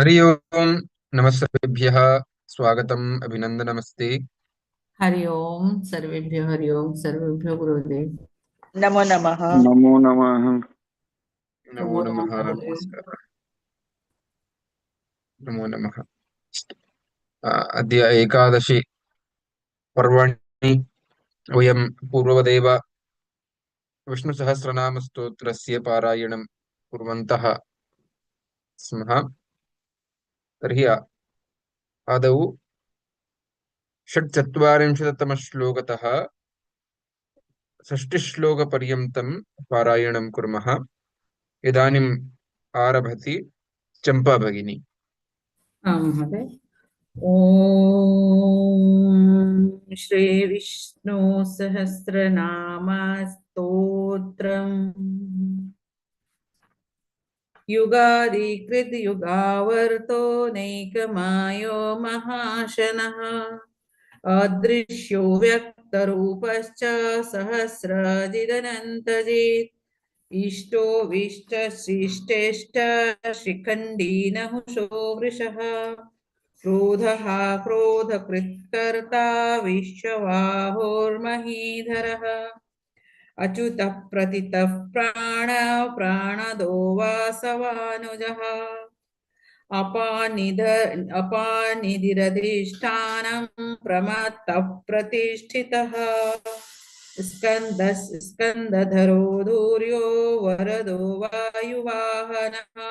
हरि ओम नमस्तेभ्यः स्वागतम् अभिनन्दनमस्ते। हरि ओम सर्वेभ्यो हरि ओम सर्वेभ्यो गुरुदेव नमो नमः। नमो नमः। नमो नमो नमः नमः। गुरुदेव नमस्कारः। नमो नमः। अद्य एकादशि पर्वणि वयं पूर्ववदेव विष्णुसहस्रनामस्तोत्रस्य पारायणं कुर्वन्तः स्मः। तर्हि आदौ षट्चत्वारिंशत्तमश्लोकतः षष्टिश्लोकपर्यन्तं पारायणं कुर्मः। इदानीम् आरभति चम्पा भगिनी। हाँ महोदय। ॐ श्री विष्णु सहस्रनाम स्तोत्रम् युगादिकृत युगावर्तो नैकमायो महाशनः। अदृश्यो व्यक्तरूपश्च सहस्रजिदनन्तजित् इष्टो विष्टशिष्टेष्ट शिखण्डी नहुषो वृषः। क्रोधः क्रोधकृत्कर्ता विश्ववाहोर्महीधरः अच्युतः प्रतितः प्राण प्राणदो वासवानुजः अपानिध अपानिधिरधिष्ठानं प्रमत्तः प्रतिष्ठितः स्कन्दः स्कन्दधरो धूर्यो वरदो वायुवाहनः।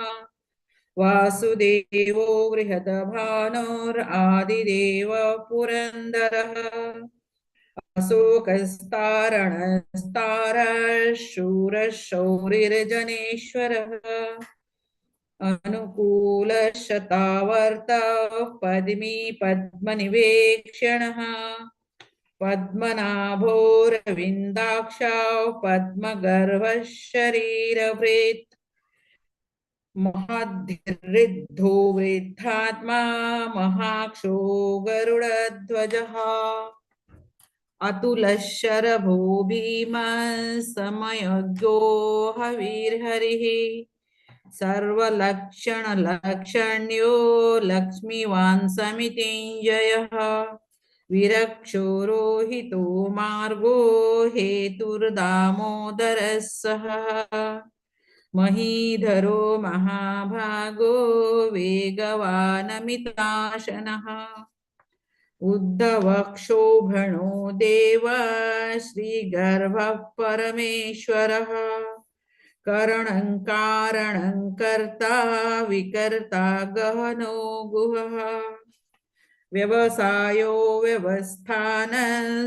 वासुदेवो बृहद्भानुरादिदेव पुरन्दरः अशोकस्तारणस्तारशूरशौरिर्जनेश्वरः। अनुकूलशतावर्तः पद्मी पद्मनिवेक्षणः पद्मनाभोरविन्दाक्षौ पद्मगर्भः शरीरभृत् महद्धिरिद्धो वृद्धात्मा महाक्षो गरुडध्वजः अतुलशरभो भीमसमयज्ञो हविर्हरिः सर्वलक्षणलक्षण्यो लक्ष्मीवान् समितिञ्जयः विरक्षो रोहितो मार्गो हेतुर्दामोदरः सः महीधरो महाभागो वेगवानमिताशनः उद्धवक्षोभणो देव श्रीगर्भः परमेश्वरः करणं कारणं कर्ता विकर्ता गहनो गुहः। व्यवसायो व्यवस्थान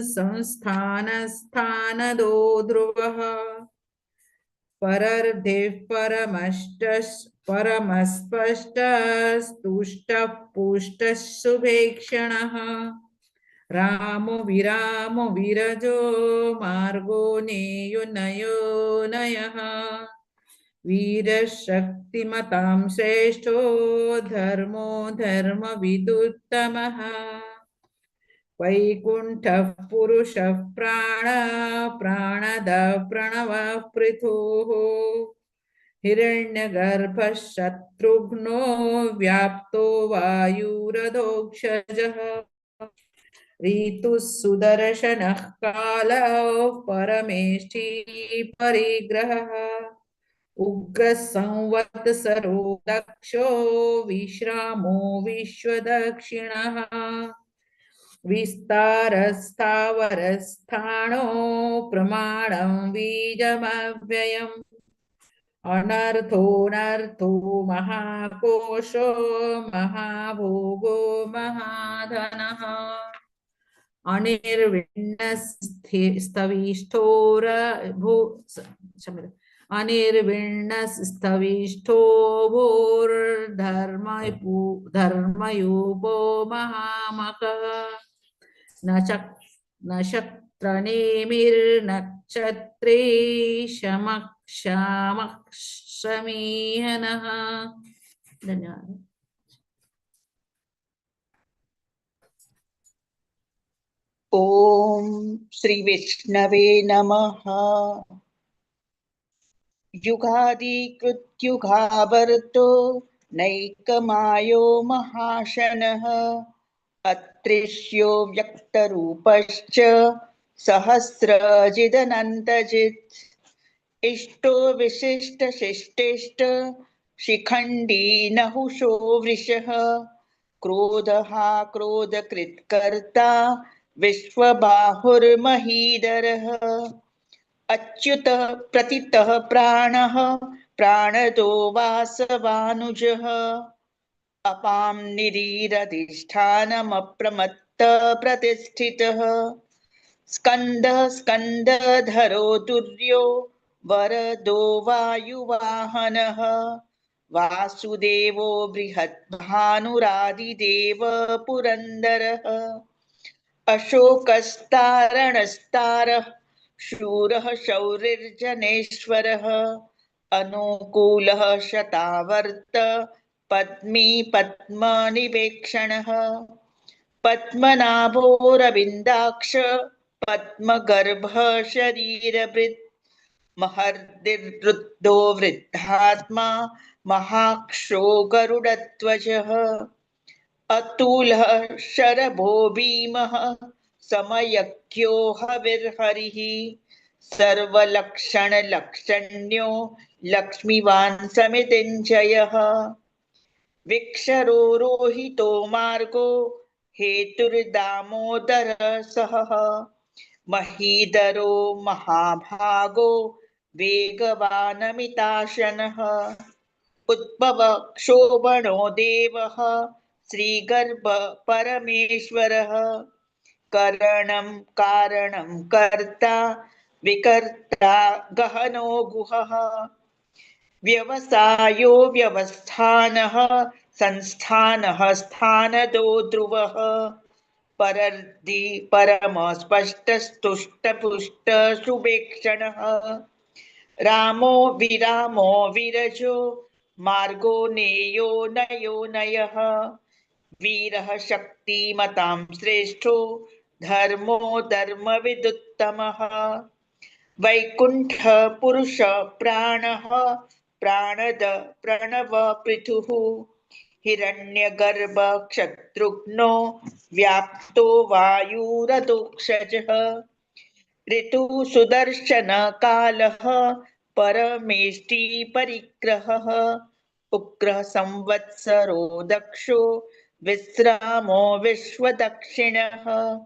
संस्थानस्थानदो ध्रुवः। परर्धिः परमष्ट परमस्पष्टस्तुष्टः पुष्टः रामो विरामो विरजो मार्गो नेयो नयो नयः। वीरशक्तिमतां श्रेष्ठो धर्मो धर्मविदुत्तमः। वैकुण्ठः पुरुषः प्राण प्राणदः प्रणवः पृथुः। हिरण्यगर्भः शत्रुघ्नो व्याप्तो वायुरधोक्षजः ऋतुः सुदर्शनः कालः परमेष्ठी परिग्रहः। उग्रसंवत्सरो दक्षो विश्रामो विश्वदक्षिणः। विस्तारस्थावरस्थाणो प्रमाणं बीजमव्ययम्। अनर्थोऽनर्थो महाकोशो महाभोगो महाधनः। अनिर्विण्णस्तविष्ठोर भू क्षम्यताम्। अनिर्विण्णस्तविष्ठो भूर्धर्म धर्मयूपो महामकः नक्षत्रनेमिर्नक्षत्रे शमक्षामक्षमीहनः धन्यवादः। ॐ श्रीविष्णवे नमः। युगादिकृत्युगावर्तो नैकमायो महाशनः। अत्रिश्यो व्यक्तरूपश्च सहस्रजिदनन्तजित्। इष्टो विशिष्टशिष्टिष्ट शिखण्डी नहुषो वृषः। क्रोधः क्रोधकृत्कर्ता विश्वबाहुर्महीधरः अच्युत प्रतितः प्राणः प्राणदो वासवानुजः। अपां निरीरधिष्ठानमप्रमत्त प्रतिष्ठितः। स्कन्द स्कन्दधरो तुर्यो वरदो वायुवाहनः। वासुदेवो बृहद्भानुरादिदेव पुरन्दरः। अशोकस्तारणस्तारः, शूरः शौरिर्जनेश्वरः अनुकूलः शतावर्त पद्मी पद्मनिवेक्षणः। पद्मनाभोरविन्दाक्ष पद्मगर्भ शरीरभृत् महर्दिर्वृद्धो वृद्धात्मा महाक्षो गरुडध्वजः अतुलः शरभो भीमः समयज्ञो हविर्हरिः सर्वलक्षणलक्षण्यो लक्ष्मीवान् समितिञ्जयः विक्षरो रोहितो मार्गो हेतुर्दामोदर सहः। महीधरो महाभागो वेगवानमिताशनः। उद्भव क्षोभणो देवः श्रीगर्भ परमेश्वरः करणं कारणं कर्ता, विकर्ता गहनो गुहः। व्यवसायो व्यवस्थानः, संस्थानः स्थानदो ध्रुवः। परर्दि परमस्पष्टस्तुष्टपुष्ट शुभेक्षणः रामो विरामो विरजो, मार्गो नेयो नयो नयः। वीरः शक्तिमतां श्रेष्ठो, धर्मो धर्मविदुत्तमः। वैकुण्ठ पुरुष प्राणः प्राणद प्रणव पृथुः। हिरण्यगर्भ क्षत्रुघ्नो व्याप्तो वायुरदोक्षजः ऋतु सुदर्शन कालः परमेष्टि परिग्रहः। उग्रः संवत्सरो दक्षो विश्रामो विश्वदक्षिणः।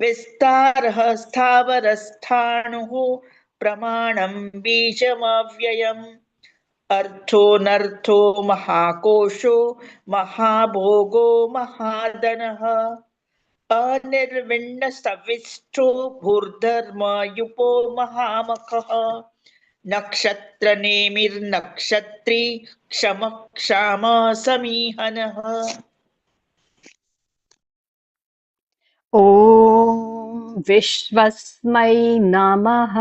विस्तारः स्थावरस्थाणुः प्रमाणं बीजमव्ययम्। अर्थोऽनर्थो महाकोशो महाभोगो महादनः। अनिर्विण्णसविष्ठो भूर्धर्मयुपो महामखः। नक्षत्रनेमिर्नक्षत्री क्षम क्षाम समीहनः। ॐ विश्वस्मै नमः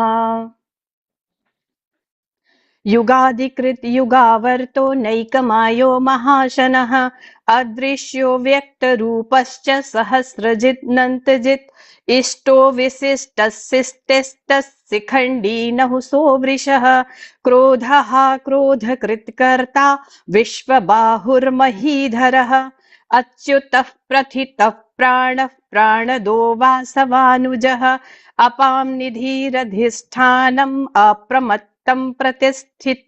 युगाधिकृत युगावर्तो नैकमायो महाशनः, अदृश्यो व्यक्तरूपश्च सहस्रजित् इष्टो विशिष्टशिष्टशिखण्डी नहुसो वृषः क्रोधः क्रोधकृत्कर्ता विश्वबाहुर्महीधरः, अच्युतः प्रथितः प्राणः प्राणदो वासवानुजः, अपां निधिरधिष्ठानम् अप्रमत्तं प्रतिष्ठित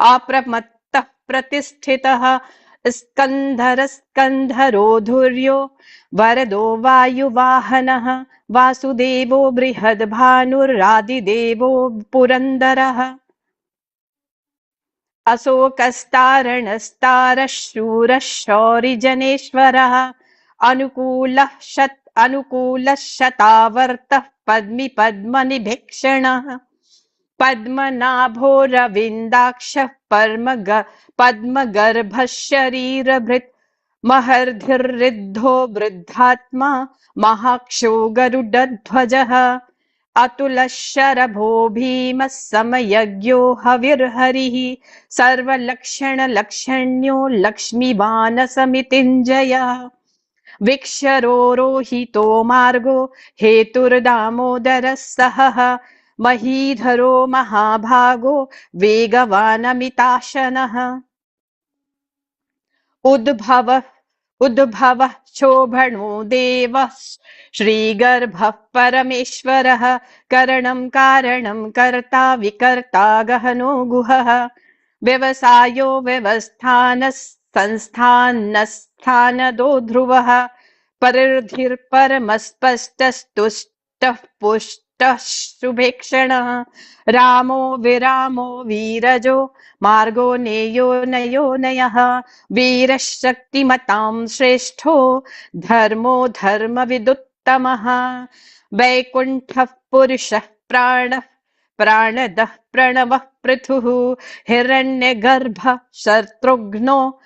अप्रमत्तः प्रतिष्ठितः। स्कन्धरस्कन्धरो धुर्यो वरदो वायुवाहनः। वासुदेवो बृहद्भानुरादिदेवो पुरन्दरः। अशोकस्तारणस्तारः शूरः शौरिजनेश्वरः अनुकूलः शत् अनुकूलः शतावर्तः पद्मि पद्मनिभीक्षणः पद्मनाभोरविन्दाक्षः पर्मग पद्मगर्भः शरीरभृत् महर्धिर्ऋद्धो वृद्धात्मा, महाक्षो गरुडध्वजः अतुलः शरभो भीमः समयज्ञो हविर्हरिः, सर्वलक्षणलक्षण्यो लक्ष्मीवानसमितिञ्जयः विक्षरो रोहितो मार्गो, हेतुर्दामोदरः सहः महीधरो महाभागो वेगवानमिताशनः। उद्भव, उद्भवः शोभणो देवः, श्रीगर्भः परमेश्वरः, करणं कारणं कर्ता विकर्ता गहनो गुहः। व्यवसायो व्यवस्थानः संस्थानस्थानदो ध्रुवः, परिर्धिर्परमस्पष्टस्तुष्टः पुष्टः शुभेक्षणः रामो विरामो वीरजो, मार्गो नेयो नयो नयः। वीरः शक्तिमतां श्रेष्ठो, धर्मो वैकुण्ठः पुरुषः प्राणः, प्राणदः प्रणवः पृथुः। हिरण्यगर्भः शत्रुघ्नो,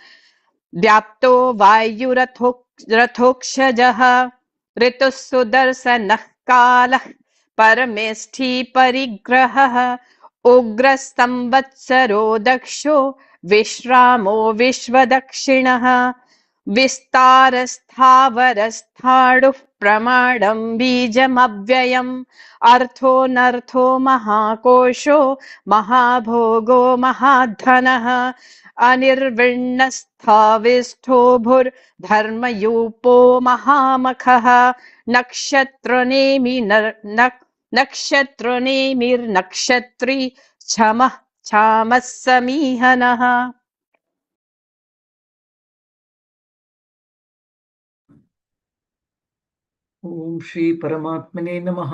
व्याप्तो वायुरथो रथोक्षजः। ऋतुः कालः परमेष्ठी परिग्रहः उग्रसंवत्सरो दक्षो, विश्रामो विश्वदक्षिणः। विस्तारस्थावरस्थाणुः प्रमाणं बीजमव्ययम्। अर्थोऽनर्थो महाकोशो, महाभोगो महाधनः। अनिर्विण्णस्थाविष्ठो भुर्धर्मयूपो महामखः। नक्षत्रनेमि नक् नक्षत्रनेमिर्नक्षत्री क्षमः क्षामः समीहनः ॐ श्री परमात्मने नमः।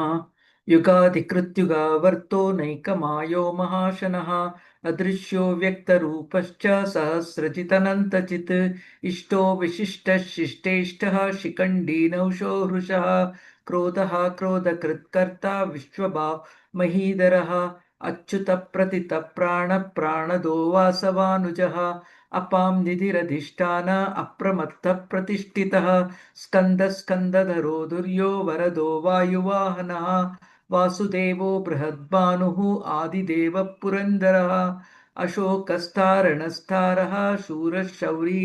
युगाधिकृत्युगावर्तो नैकमायो महाशनः। अदृश्यो व्यक्तरूपश्च सहस्रजितनन्तचित्। इष्टो विशिष्टः शिष्टेष्टः शिखण्डीनौषो हृषः। क्रोधः क्रोधकृत्कर्ता विश्वभाव महीधरः अच्युतप्रतितप्राणप्राणदो वासवानुजः अपां निधिरधिष्ठान अप्रमत्तः प्रतिष्ठितः स्कन्दः स्कन्दधरो दुर्यो वरदो वायुवाहनः वासुदेवो बृहद्भानुः आदिदेवः पुरन्दरः अशोकस्तारणस्तारः शूरः शौरी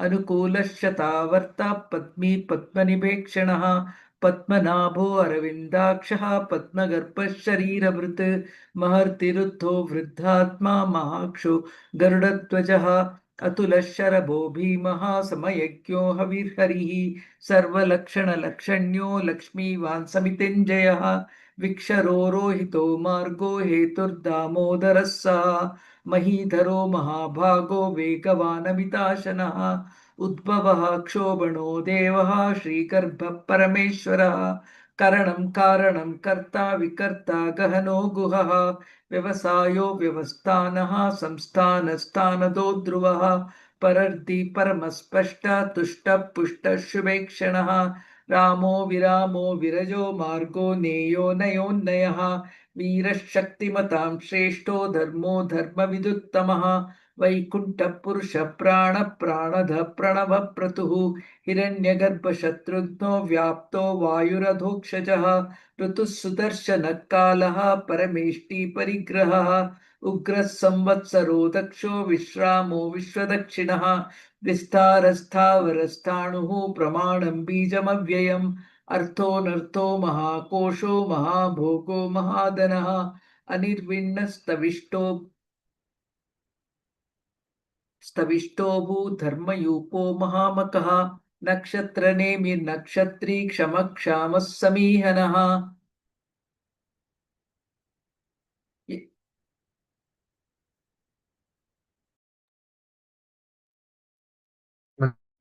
जनेश्वरः अनुकूलः शतावर्ता पद्मी पद्मनिपेक्षणः पद्मनाभो अरविन्दाक्षः पद्मगर्भशरीरभृत् महर्तिरुद्धो वृद्धात्मा महाक्षो गरुडध्वजः। अतुलः शरभो भीमः समयज्ञो हविर्हरिः सर्वलक्षणलक्षण्यो लक्ष्मीवान् समितिञ्जयः मार्गो हेतुर्दामोदरः महीधरो महाभागो वेगवानमिताशनः उद्भवः क्षोभणो देवः श्रीगर्भः परमेश्वरः करणं कारणं कर्ता विकर्ता गहनो गुहः, व्यवसायो व्यवस्थानः संस्थानस्थानदो ध्रुवः परर्दि परमस्पष्ट तुष्टः रामो विरामो विरजो मार्गो नेयो नयोन्नयः वीरः शक्तिमतां श्रेष्ठो धर्मो धर्मविदुत्तमः। वैकुण्ठपुरुषः प्राण प्राणध प्रणव क्रतुः हिरण्यगर्भशत्रुघ्नो व्याप्तो वायुरधोक्षजः ऋतुः सुदर्शनः कालः परमेष्टि परिग्रहः उग्रः संवत्सरो दक्षो विश्रामो विश्वदक्षिणः विस्तारस्थावरस्थाणुः प्रमाणं बीजमव्ययम् अर्थोऽनर्थो महाकोशो महाभोगो महाधनः अनिर्विण्णस्तविष्टो स्तविष्टो भूधर्मयूपो महामकः नक्षत्रनेमिर्नक्षत्री क्षमक्षामः समीहनः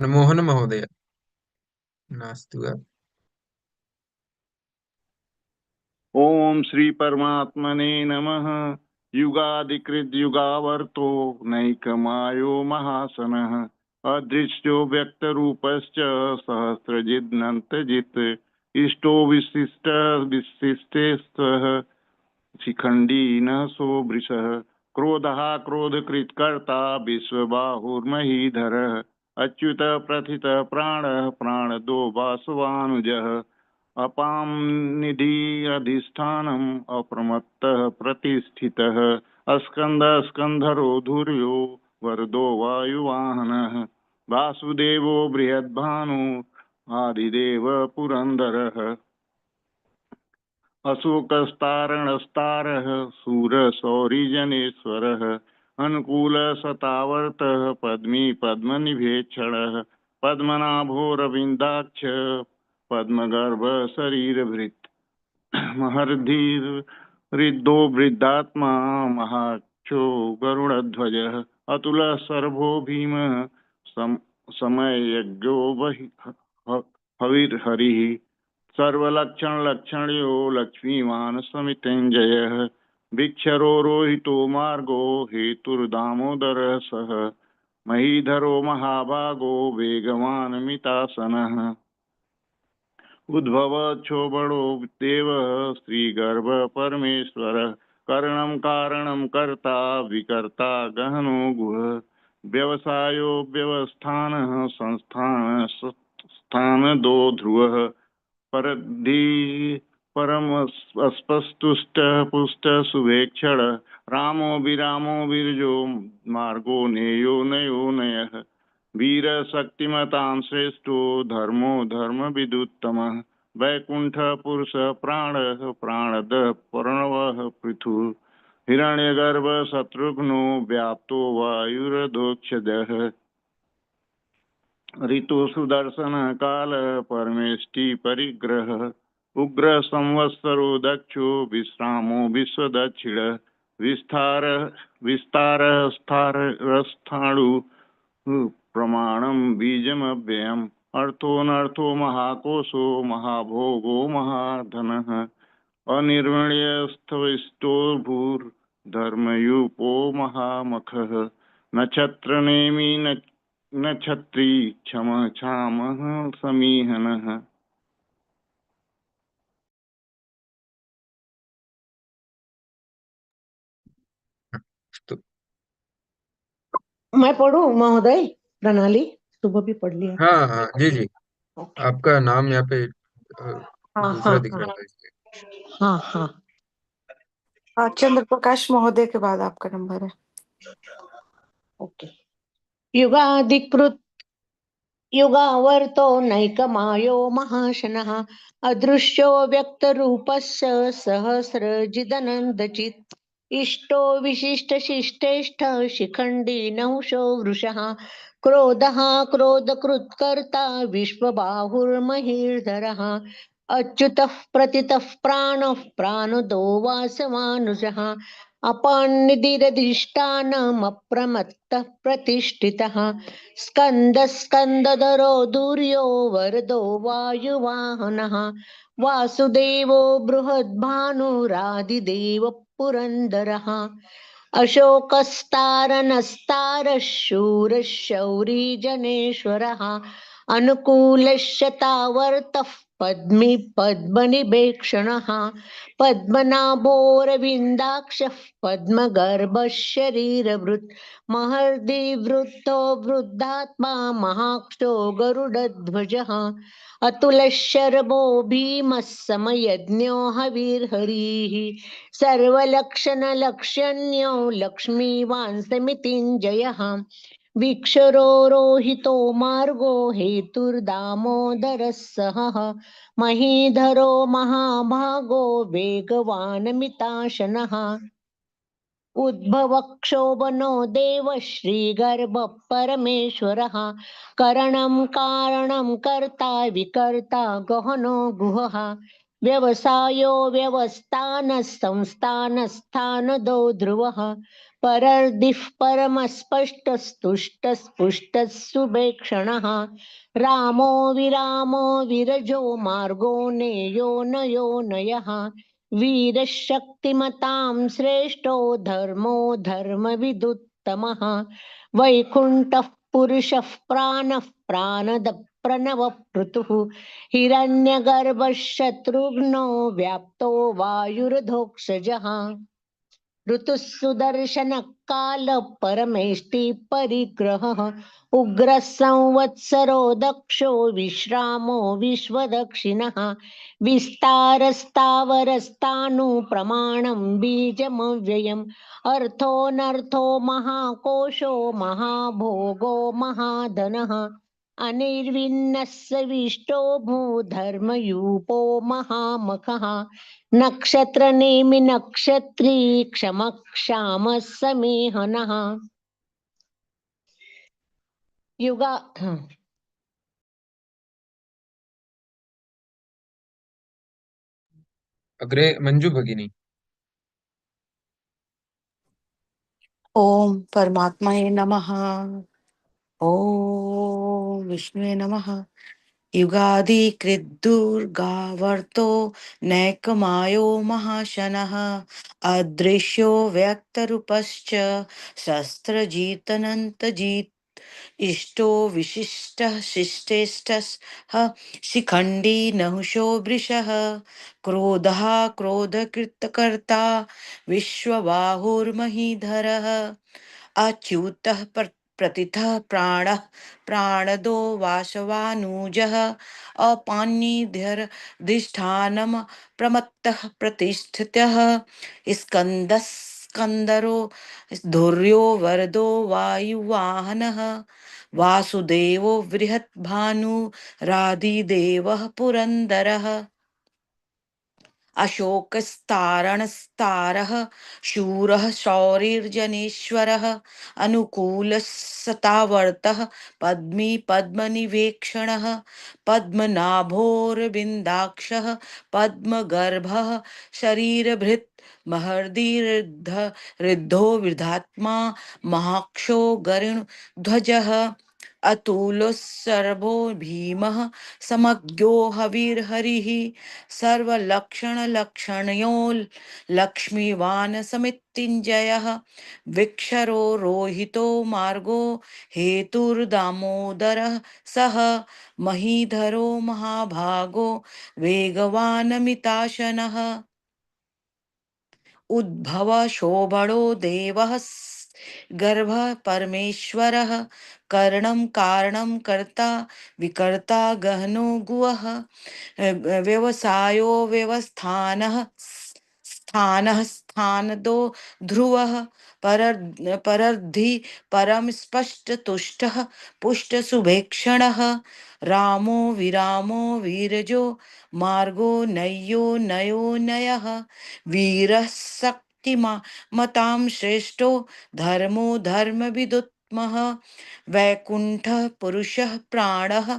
मनमोहन महोदय नास्ति ॐ श्री परमात्मने नमः। युगादिकृत युगावर्तो नैकमायो महासनः अदृश्यो व्यक्तरूपश्च सहस्रजिदनन्तजित्। इष्टो विशिष्ट विशिष्टेस्तः शिखण्डी न सोभृशः। क्रोधः क्रोधकृत्कर्ता विश्वबाहुर्महीधरः। अच्युत प्रथित प्राणः प्राणदो वासवानुजः। अपां निधिरधिष्ठानम् अप्रमत्तः प्रतिष्ठितः। अस्कन्दः स्कन्धरो धुर्यो वरदो वायुवाहनः। वासुदेवो बृहद्भानु आदिदेव पुरन्दरः। अशोकस्तारणस्तारः अनुकूल सतावर्तः पद्मी पद्मनिभेक्षणः। पद्मनाभोरविन्दाक्ष पद्मगर्भ शरीरभृत् महर्धिरिद्धो वृद्धात्मा महाक्षो गरुडध्वजः। अतुलः सर्वो भीमः सम, समयज्ञो बहि हविर्हरिः। सर्वलक्षणलक्षणयो लक्ष्मीवान् समितेञ्जयः भिक्षरो रोहितो मार्गो हेतुर्दामोदरः सः महीधरो महाभागो वेगवान् मितासनः। उद्भव क्षोभणो देवः श्रीगर्भ परमेश्वरः। करणं कारणं कर्ता, विकर्ता गहनो गुह। व्यवसायो व्यवस्थानः संस्थान स्थानदो ध्रुवः। परद्धि परमस्पस्तुष्टः पुष्टः सुवेक्षण। रामो विरामो विरजो मार्गो नेयो नयो नयः। वीरशक्तिमतां श्रेष्ठो धर्मो प्राणः, प्राणदः, प्रणवः, पृथुः। हिरण्यगर्भ, शत्रुघ्नो, व्याप्तो वायुरधोक्षजः ऋतु सुदर्शन काल परिग्रह। उग्र, संवत्सरो, दक्षो, विश्रामो, विश्वदक्षिण। विस्तार विस्तार स्थारस्थाणु प्रमाणं बीजमव्ययम्। अर्थोऽनर्थो महाकोशो महाभोगो महाधनः अनिर्वण्यस्थविष्टो भूर्धर्मयूपो महामखः नक्षत्रनेमि न नक्षत्री क्षम क्षामः समीहनः। मैं पढ़ू महोदय? प्रणाली सुबह भी पढ़ लिया हाँ। हाँ जी जी। ओके। आपका नाम यहाँ पे हाँ दूसरा हाँ दिख रहा हाँ था इसलिए। हाँ हाँ। हाँ चंद्र प्रकाश महोदय के बाद आपका नंबर है। ओके। युगाधिकृत युगावर्तो नैकमायो महाशनः अदृश्यो व्यक्तरूपस्य सहस्रजिदनन्दचित् इष्टो विशिष्टशिष्टेष्ठ शिखण्डी नहुषो वृषः क्रोधः क्रोधकृत्कर्ता विश्वबाहुर्महीर्धरः। अच्युतः प्रतितः प्राणः प्राणदो वासमानुजः अपान्निधिरधिष्ठानमप्रमत्तः प्रतिष्ठितः। स्कन्दः स्कन्दधरो दुर्यो वरदो वायुवाहनः। वासुदेवो बृहद्भानुरादिदेव पुरन्दरः अशोकस्तारनस्तारः शूरः शौरी जनेश्वरः अनुकूलश्यतावर्तः पद्मी पद्मनिभेक्षणः पद्मनाभोरविन्दाक्षः पद्मगर्भः शरीरभृत् महर्दिवृत्तो वृद्धात्मा महाक्षो गरुडध्वजः अतुलः शर्मो भीमः समयज्ञो हविर्हरिः सर्वलक्षणलक्षण्यो लक्ष्मीवान् समितिञ्जयः वीक्षरो रोहितो मार्गो हेतुर्दामोदरः सहः महीधरो महाभागो वेगवान् मिताशनः उद्भवक्षोभनो देव श्रीगर्भ परमेश्वरः। करणं कारणं कर्ता विकर्ता गहनो गुहः। व्यवसायो व्यवस्थानः संस्थानस्थानदो ध्रुवः। परर्दिः परमस्पष्टस्तुष्टस्पुष्टः सुभेक्षणः रामो विरामो विरजो मार्गो नेयो नयो नयः। वीरशक्तिमतां श्रेष्ठो धर्मो धर्मविदुत्तमः। वैकुण्ठः पुरुषः प्राणः प्राणद प्रणव पृथुः हिरण्यगर्भः शत्रुघ्नो व्याप्तो वायुर्धोक्षजः। ऋतुः काल परमेष्टि परिग्रहः उग्रः संवत्सरो दक्षो विश्रामो विश्वदक्षिणः विस्तारस्तावरस्तानु प्रमाणं बीजमव्ययम् अर्थोऽनर्थो महाकोशो महाभोगो महाधनः। अनिर्विन्नः सविष्टो भूधर्मयूपो महामखः। नक्षत्रनेमि नक्षत्री क्षमः क्षामः समेहनः युगा अग्रे मंजू भगिनी। ओम परमात्माय नमः। ओम विष्णुवे नमः। युगादि कृद्दुर्गावर्तो नैकमायो महाशनः। अदृश्यो व्यक्तरूपश्च शस्त्रजीतनन्तजीत्। इष्टो विशिष्टः शिष्टेष्टः शिखण्डी नहुषो वृषः। क्रोधः क्रोधकृतकर्ता विश्वबाहुर्महीधरः। अच्युतः प्र- प्रतिथः प्राणः प्राणदो वासवानुजः अपान्निध्यधिष्ठानं प्रमत्तः प्रतिष्ठितः। स्कन्दः स्कन्दरो धुर्यो वरदो वायुवाहनः। वासुदेवो बृहद्भानुरादिदेवः पुरन्दरः। अशोकस्तारणस्तारः शूरः अनुकूलः सतावर्तः पद्मी पद्मनिवेक्षणः पद्मनाभोरविन्दाक्षः पद्मगर्भः शरीरभृत् महर्दिरुद्ध रुद्धो वृद्धात्मा महाक्षो गरुणध्वजः। अतुलो सर्वो भीमः समज्ञो हविर्हरिः सर्वलक्षणलक्षणयो लक्ष्मीवान् समित्तिञ्जयः विक्षरो रोहितो मार्गो हेतुर्दामोदरः सः महीधरो महाभागो वेगवानमिताशनः। उद्भव शोभणो देवः गर्भः परमेश्वरः, करणं कारणं कर्ता, विकर्ता गहनो गुवः व्यवसायो व्यवस्थानः स्- स्थानः स्थानदो ध्रुवः, परर्, परर्धि परं स्पष्टतुष्टः, पुष्टसुभेक्षणः, रामो विरामो वीरजो, मार्गो नय्यो नयो नयः, वीरः शक्तिमा मतां श्रेष्ठो धर्मो धर्मविदुत्मः। वैकुण्ठः पुरुषः प्राणः,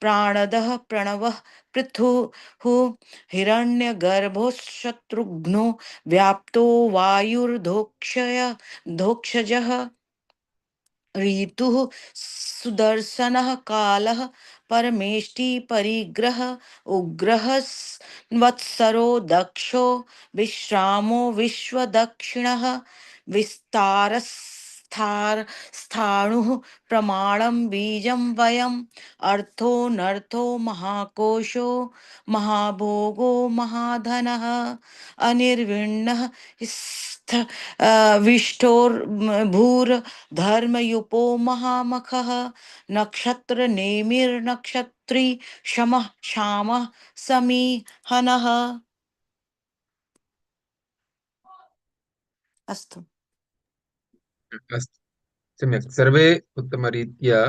प्राणदः प्रणवः पृथुः। हिरण्यगर्भो शत्रुघ्नो व्याप्तो वायुर्धोक्षय धोक्षजः। ऋतुः सुदर्शन काल परमेष्टि परिग्रह उग्रः स्- वत्सरो दक्षो विश्रामो विश्वदक्षिणः विस्तारस्थार स्थाणुः प्रमाणं बीजं वयम्। अर्थो नर्थो महाकोशो, महाभोगो महाधनः। अनिर्विण्णः स्थ विष्टोर्भूर् धर्मयुपो महामखः। नक्षत्रनेमिर्नक्षत्री शमः क्षामः समीहनः। अस्तु। अस्तु सम्यक् सर्वे उत्तमरीत्या